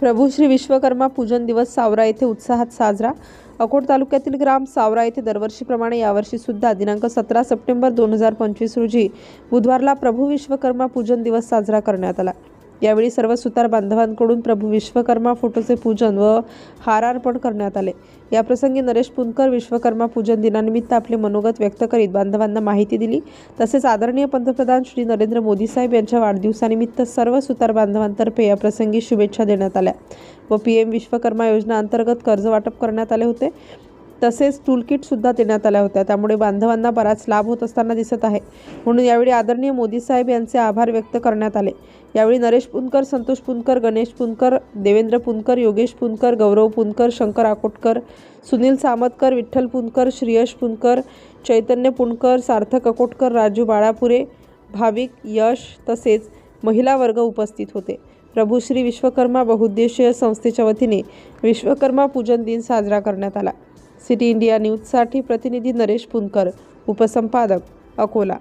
प्रभू श्री विश्वकर्मा पूजन दिवस सावरा येथे उत्साहात साजरा. अकोट तालुक्यातील ग्राम सावरा येथे दरवर्षीप्रमाणे यावर्षी सुद्धा दिनांक सतरा सप्टेंबर दोन हजार पंचवीस रोजी बुधवारला प्रभू विश्वकर्मा पूजन दिवस साजरा करण्यात आला. यावेळी सर्व सुतार बांधवांकडून प्रभू विश्वकर्मा फोटोचे पूजन व हारार्पण करण्यात आले. याप्रसंगी नरेश पुनकर विश्वकर्मा पूजन दिनानिमित्त आपले मनोगत व्यक्त करीत बांधवांना माहिती दिली. तसेच आदरणीय पंतप्रधान श्री नरेंद्र मोदी साहेब यांच्या वाढदिवसानिमित्त सर्व सुतार बांधवांतर्फे याप्रसंगी शुभेच्छा देण्यात आल्या. व पी एम विश्वकर्मा योजना अंतर्गत कर्ज वाटप करण्यात आले होते. तसेच टूलकिटसुद्धा देण्यात आल्या होत्या. त्यामुळे बांधवांना बराच लाभ होत असताना दिसत आहे. म्हणून यावेळी आदरणीय मोदी साहेब यांचे आभार व्यक्त करण्यात आले. यावेळी नरेश पुनकर संतोष पुनकर गणेश पुनकर देवेंद्र पुनकर योगेश पुनकर गौरव पुनकर शंकर आकोटकर सुनील सामतकर विठ्ठल पुनकर श्रेयश पुनकर चैतन्य पुनकर सार्थक अकोटकर राजू बाळापुरे भाविक यश तसेच महिला वर्ग उपस्थित होते. प्रभू श्री विश्वकर्मा बहुउद्देशीय संस्थेच्या वतीने विश्वकर्मा पूजन दिन साजरा करण्यात आला. सिटी इंडिया न्यूजसाठी प्रतिनिधी नरेश पुनकर उपसंपादक अकोला.